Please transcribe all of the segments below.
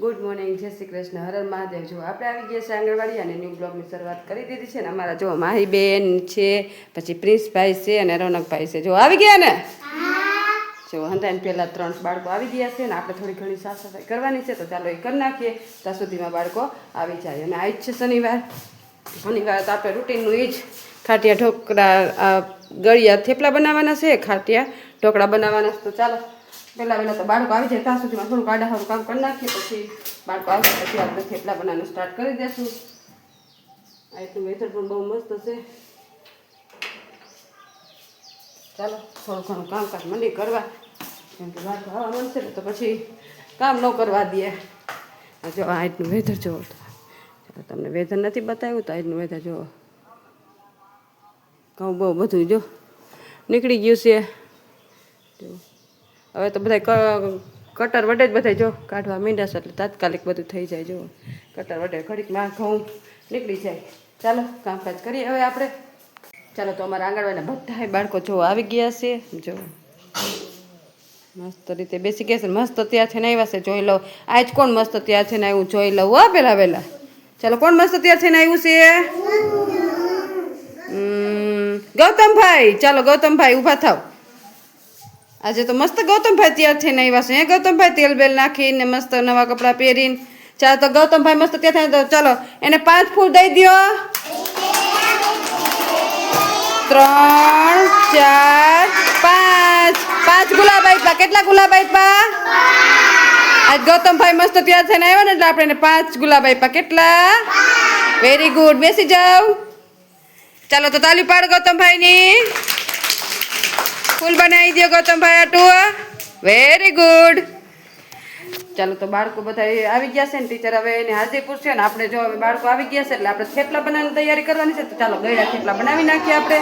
Good morning જય શ્રી કૃષ્ણ. હર હર મહાદેવ. જો આપણે આવી ગયા છે આંગણવાડી અને ન્યૂ બ્લોગની શરૂઆત કરી દીધી છે ને અમારા જો માહીબેન છે, પછી પ્રિન્સભાઈ છે અને રોનકભાઈ છે. જો આવી ગયા ને? જો હંધાઈને પહેલાં ત્રણ બાળકો આવી ગયા છે ને આપણે થોડી ઘણી સાફ સફાઈ કરવાની છે, તો ચાલો એ કરી નાખીએ. ત્યાં સુધીમાં બાળકો આવી જાય. અને આજ છે શનિવાર. શનિવાર તો આપણે રૂટીનનું એ જ ખાટિયા ઢોકળા ગળિયા થેપલા બનાવવાના છે, ખાટિયા ઢોકળા બનાવવાના છે. તો ચાલો પહેલાં પહેલાં તો બાળકો આવી જાય ત્યાં સુધીમાં થોડુંક સારું કામ કરી નાખીએ, પછી બાળકો આવશે પછી આપણે થેપલા બનાવવાનું સ્ટાર્ટ કરી દઈશું આ એટલું વેધર પણ બહુ મસ્ત છે. ચાલો, થોડું ઘણું કામકાજ મંડી કરવા. કેમ કે બાળકો હવા મળશે ને તો પછી કામ ન કરવા દે જો, આ આજનું વેધર જોવો તો. તમને વેધર નથી બતાવ્યું તો આજનું વેધર જુઓ. ઘઉં બહુ બધું જો નીકળી ગયું છે. જો. હવે તો બધા કટર વડે જ બધા જો કાઢવા મીંડા એટલે તાત્કાલિક બધું થઈ જાય જો. કટર વડે ઘડીકમાં ઘઉં નીકળી જાય. ચાલો, કામકાજ કરીએ હવે આપણે. ચાલો તો અમારા આંગણવાડીના બધા બાળકો જો આવી ગયા છે. જો. મસ્ત રીતે બેસી ગયા છે. મસ્ત ત્યાં છે ને આવ્યા છે. જોઈ લઉં આજ કોણ મસ્ત ત્યાં છે ને આવ્યું? જોઈ લઉં હો પહેલા ચાલો, કોણ મસ્ત ત્યાં છે ને આવ્યું છે? ગૌતમભાઈ. ચાલો, ગૌતમભાઈ, ઊભા થાવ. આજે તો મસ્ત ગૌતમભાઈ તૈયાર થઈને આવ્યા છે. હે, ગૌતમભાઈ, તેલ બેલ નાખીને મસ્ત નવા કપડાં પહેરીને. ચાલો તો ગૌતમભાઈ મસ્ત ત્યાં થાય તો ચાલો, એને પાંચ ફૂલ દઈ દ્યો. ત્રણ, ચાર, પાંચ. પાંચ ગુલાબ આપ્યા. કેટલા ગુલાબ આપ્યા? આજ ગૌતમભાઈ મસ્ત તૈયાર થઈને આવ્યો ને એટલે આપણે એને પાંચ ગુલાબ આપ્યા. કેટલા? વેરી ગુડ બેસી જાઓ. ચાલો તો તાલી પાડ ગૌતમભાઈની. ફૂલ બનાવી દો ગૌતમભાઈ આટું વેરી ગુડ ચાલો તો બાળકો બધા આવી ગયા છે ને ટીચર હવે એને હાજરી છે ને આપણે જો હવે બાળકો આવી ગયા છે એટલે આપણે થેપલા બનાવવાની તૈયારી કરવાની છે. તો ચાલો ગળ્યા થેપલા બનાવી નાખીએ આપણે.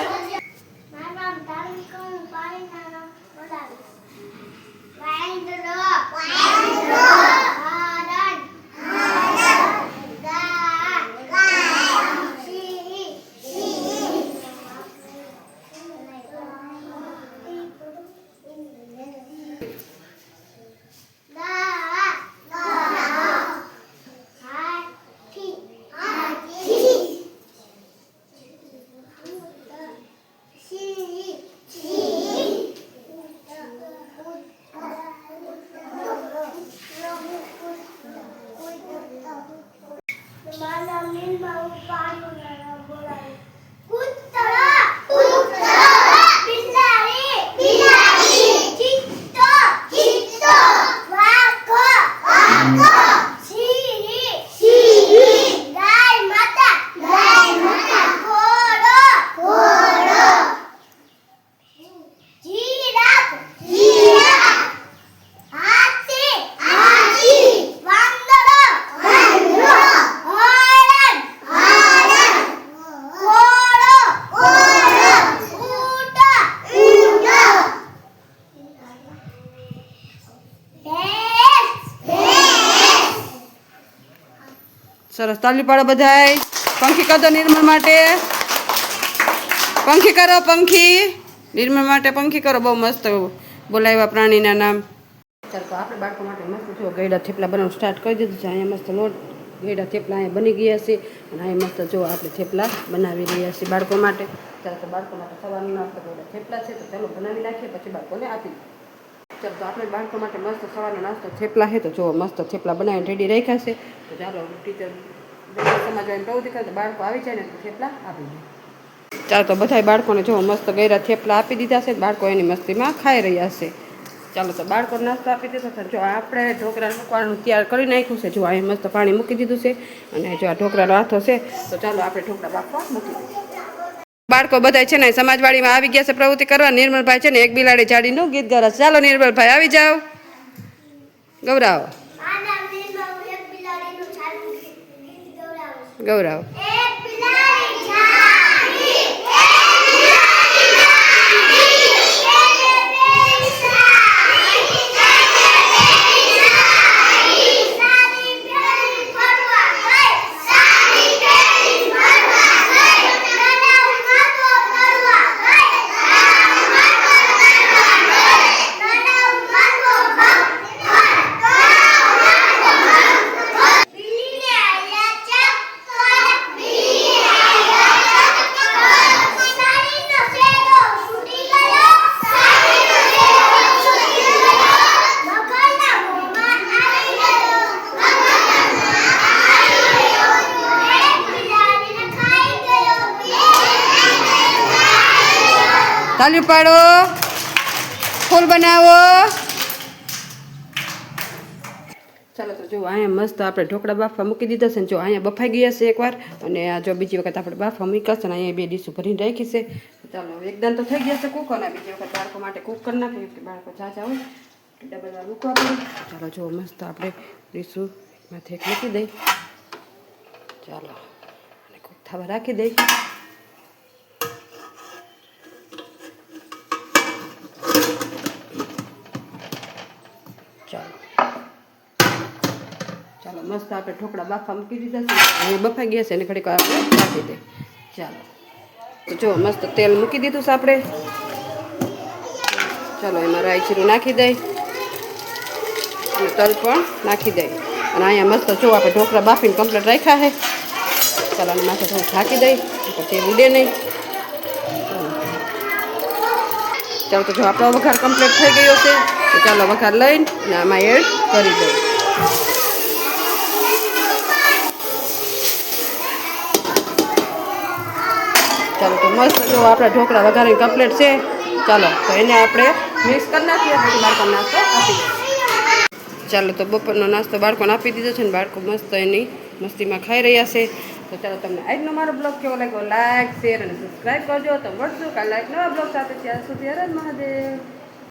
સરસ. તાલી પાડો બધાય. પંખી કરો નિર્મળ માટે. પંખી કરો, પંખી. નિર્મળ માટે પંખી કરો. બહુ મસ્ત બોલાવ્યા પ્રાણીના નામ. ચાલો તો બાળકો માટે મસ્ત જો ગયડા થેપલા બનાવવાનું સ્ટાર્ટ કરી દીધું છે. અહીંયા મસ્ત લોટ ગયડા થેપલા અહીંયા બની ગયા છે. અને અહીંયા મસ્ત જો આપણે થેપલા બનાવી રહ્યા છીએ બાળકો માટે. ત્યારે તો બાળકો માટે સવારના થેપલા છે. તો ચાલો બનાવી નાખીએ, પછી બાળકોને આપી ચાલો તો આપણે બાળકો માટે મસ્ત સવારનો નાસ્તો થેપલા છે, તો જો મસ્ત થેપલા બનાવીને રેડી રાખ્યા છે. તો ચાલો ટીચર સમાજવાની પ્રવૃત્તિ કરે, તો બાળકો આવી જાય ને તો થેપલા આપી દે. ચાલો તો બધાય બાળકોને જો મસ્ત ગયરા થેપલા આપી દીધા છે, બાળકો એની મસ્તીમાં ખાઈ રહ્યા છે. ચાલો તો બાળકો નાસ્તો આપી દીધો છે જો આપણે ઢોકળા મૂકવાનું તૈયાર કરી નાખ્યું છે, જો અહીં મસ્ત પાણી મૂકી દીધું છે. અને જો આ ઢોકળાનો હાથો છે, તો ચાલો આપણે ઢોકળા બાફવા મૂકી દઈએ. બાળકો બધા છે ને સમાજવાડીમાં આવી ગયા છે પ્રવૃત્તિ કરવા. નિર્મલભાઈ છે ને એક બિલાડી જાડીનું ગીત ગારા. ચાલો નિર્મલભાઈ આવી જાઓ. ગૌરાવો ગૌરાવો એક બિલાડી જાડી એક બિલાડી જાડી એને બેની સાડી એને બેની સાડી સાડી પહેરી ફરવા ગઈ સાડી પહેરી ફરવા ગઈ તળાવ માટો કરવા ગઈ તળાવ માટો કરવા ગઈ તળાવ માટો ભર તળાવ માટો ભર તાલ્યું પાડો. ફૂલ બનાવો. ચાલો તો જો અહીંયા મસ્ત આપણે ઢોકળા બાફવા મૂકી દીધા છે જો અહીંયા બફાઈ ગયા છે એકવાર. અને આ જો બીજી વખત આપણે બાફવા મૂક્યા છે ને અહીંયા બે ડીશું ભરીને રાખી છે. ચાલો એકદમ તો થઈ ગયા છે કૂક અને બીજી વખત બાળકો માટે કૂક કરી નાખીએ કે બાળકો જાજા હોય. ડબલમાં મૂકવા પડે. ચાલો જો મસ્ત આપણે ડીશું માથે મૂકી દઈ. ચાલો અને કૂક થવા રાખી દઈ. મસ્ત આપણે ઢોકળા બાફા મૂકી દીધા છે. હવે બફાઈ ગયા છે અને ઘડીક આપણે કાઢી દે. ચાલો. તો જો, મસ્ત તેલ મૂકી દીધું છે આપણે. ચાલો, એમાં રાઈ જીરું નાખી દઈ અને તલ પણ નાખી દઈ અને અહીંયા મસ્ત જો, આપણે ઢોકળા બાફીને કમ્પ્લીટ રાખ્યા છે. ચાલો અને માથે થોડું ઢાંકી દઈ. પછી ઉડે નહીં. ચાલો, તો જો, આપણો વઘાર કમ્પ્લીટ થઈ ગયો છે. તો ચાલો, વઘાર લઈને અને આમાં એડ કરી દઈએ ચાલો તો મસ્ત જો આપણા ઢોકળા વઘારીને કમ્પ્લીટ છે. ચાલો તો એને આપણે મિક્સ કરી નાખીએ. પછી બાળકોને નાસ્તો આપી ચાલો તો બપોરનો નાસ્તો બાળકોને આપી દીધો છે ને બાળકો મસ્ત એની મસ્તીમાં ખાઈ રહ્યા છે. તો ચાલો તમને આજનો મારો બ્લોગ કેવો લાગ્યો? લાઈક, શેર અને સબસ્ક્રાઈબ કરજો. તો મળશું કાલે એક નવા બ્લોગ સાથે. ત્યાં સુધી હર હર મહાદેવ.